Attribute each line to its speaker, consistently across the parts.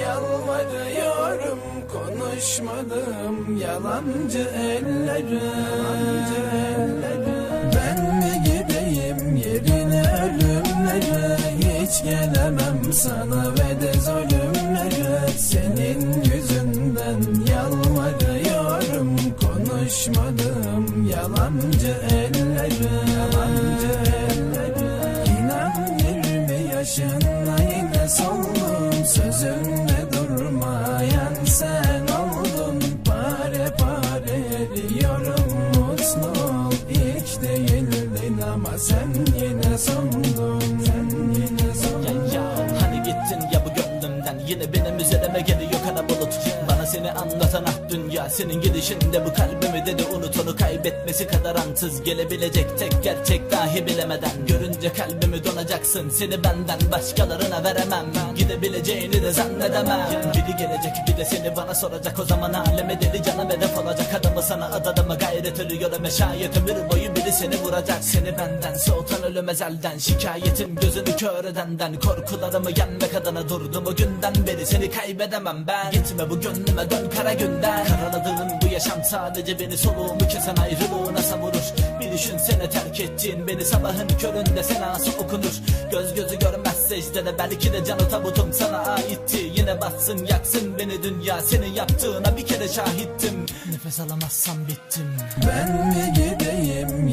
Speaker 1: yalvarıyorum konuşmadım yalancı ellerim. Yalancı ellerim Ben mi gideyim yerine ölümlere Hiç gelemem sana ve de zulümlere Senin yüzünden yalvarıyorum konuşmadım yalancı ellerim. Yalancı ellerim İnan 20 yaşında İlk değildin ama sen yine sondun Sen yine
Speaker 2: Ya
Speaker 1: sondun
Speaker 2: ya hani gittin ya bu gönlümden? Yine benim üzerime geliyor kara bulut. Bana seni anlatan ah dünya Senin gidişinde bu kalbimi dedi unut. Onu Kaybetmesi kadar ansız gelebilecek tek gerçek dahi bilemeden. Görünce kalbimi donacaksın Seni benden başkalarına veremem. Gidebileceğini de zannedemem. Biri gelecek bir de seni bana soracak. O zaman aleme deli canım hedef olacak. Adamı sana adadıma gayret ölüyorum Şayet ömür boyu biri seni vuracak Seni benden. Soğutan ölüm ezelden Şikayetim gözünü kör edenden. Korkularımı yenmek adına durdum o günden beri. Seni kaybedemem ben. Gitme bu gönlüme dön kara günden Karaladığım bu yaşam sadece beni soluğumu kesen ayrılığına savurur. Bir düşünsene terk ettiğin beni sabahın köründe senası okunur. Göz gözü görmez secdede belki de canı tabutum sana aitti. Yine batsın yaksın beni dünya. Senin yaptığına bir kere şahittim. Nefes alamazsam bittim.
Speaker 1: Ben mi gideyim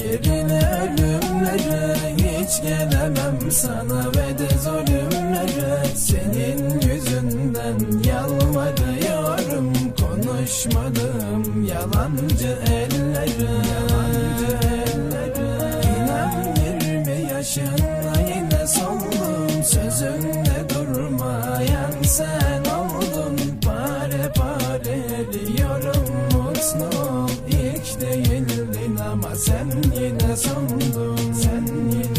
Speaker 1: yerine ölümlere Hiç gelemem sana ve de zulümlere Senin yüzünden yalvarıyorum Konuşmadım yalancı ellerim Yalancı ellerim İnan 20 yaşında yine soldum Sözünde durmayan sen oldun. Pare pare eriyorum Sen yine sandın. Sen yine